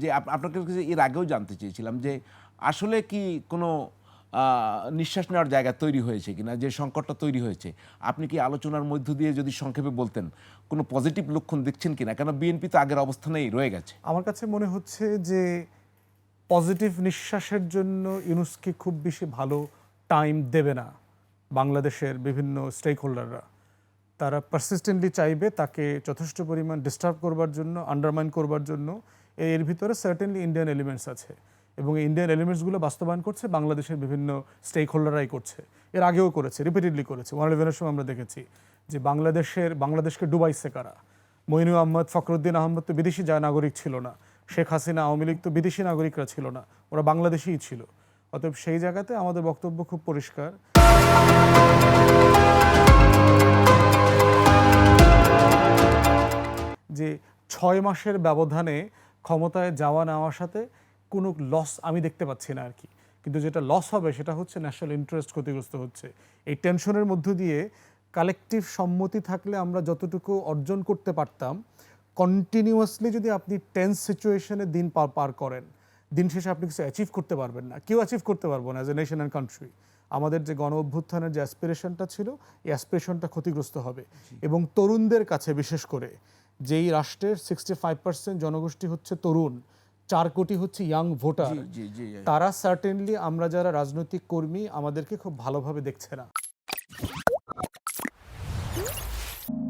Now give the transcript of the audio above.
যে আপ- আপনার কাছে এর আগেও জানতে চেয়েছিলাম যে আসলে কি কোনো নিঃশ্বাস নেওয়ার জায়গা তৈরি হয়েছে কিনা, যে সংকটটা তৈরি হয়েছে? আপনি কি আলোচনার মধ্য দিয়ে যদি সংক্ষেপে বলতেন, কোনো পজিটিভ লক্ষণ দেখছেন কিনা? কেন বিএনপি তো আগের অবস্থানেই রয়ে গেছে? আমার কাছে মনে হচ্ছে যে পজিটিভ নিঃশ্বাসের জন্য ইউনুসকে খুব বেশি ভালো টাইম দেবে না বাংলাদেশের বিভিন্ন স্টেক হোল্ডাররা তারা পারসিস্টেন্টলি চাইবে তাকে যথেষ্ট পরিমাণ ডিস্টার্ব করবার জন্য আন্ডারমাইন করবার জন্য এর ভিতরে সার্টেনলি ইন্ডিয়ান এলিমেন্টস আছে এবং এই ইন্ডিয়ান এলিমেন্টসগুলো বাস্তবায়ন করছে বাংলাদেশের বিভিন্ন স্টেক হোল্ডাররাই করছে। এর আগেও করেছে রিপিটেডলি করেছে। ওয়ান ইলেভেনের সময় আমরা দেখেছি যে বাংলাদেশের, বাংলাদেশকে ডুবাইছে কারা? মইনু আহমদ, ফখরুদ্দিন আহমদ তো বিদেশি যা নাগরিক ছিল না। শেখ হাসিনা, আওয়ামী লীগ তো বিদেশি নাগরিকরা ছিল না। ওরা বাংলাদেশেই ছিল। অতএব সেই জায়গাতে আমাদের বক্তব্য খুব পরিষ্কার। যে ছয় মাসের ব্যবধানে ক্ষমতায় যাওয়া নেওয়ার সাথে কোনো লস আমি দেখতে পাচ্ছি না আর কি কিন্তু যেটা লস হবে সেটা হচ্ছে ন্যাশনাল ইন্টারেস্ট ক্ষতিগ্রস্ত হচ্ছে। এই টেনশনের মধ্য দিয়ে কালেকটিভ সম্মতি থাকলে আমরা যতটুকু অর্জন করতে পারতাম কন্টিনিউয়াসলি যদি আপনি টেন্স সিচুয়েশনে দিন পার পার করেন দিন শেষে আপনি কিছু অ্যাচিভ করতে পারবেন না। কেউ অ্যাচিভ করতে পারব না as a nation and country আমাদের যে গণ অভ্যুত্থানের যে অ্যাসপিরেশনটা ছিল এই অ্যাসপিরেশনটা ক্ষতিগ্রস্ত হবে। এবং তরুণদের কাছে বিশেষ করে যেই রাষ্ট্রের সিক্সটি ফাইভ পার্সেন্ট জনগোষ্ঠী হচ্ছে তরুণ চার কোটি হচ্ছে ইয়াং ভোটার তারা সার্টেনলি আমরা যারা রাজনৈতিক কর্মী আমাদেরকে খুব ভালোভাবে দেখছে না।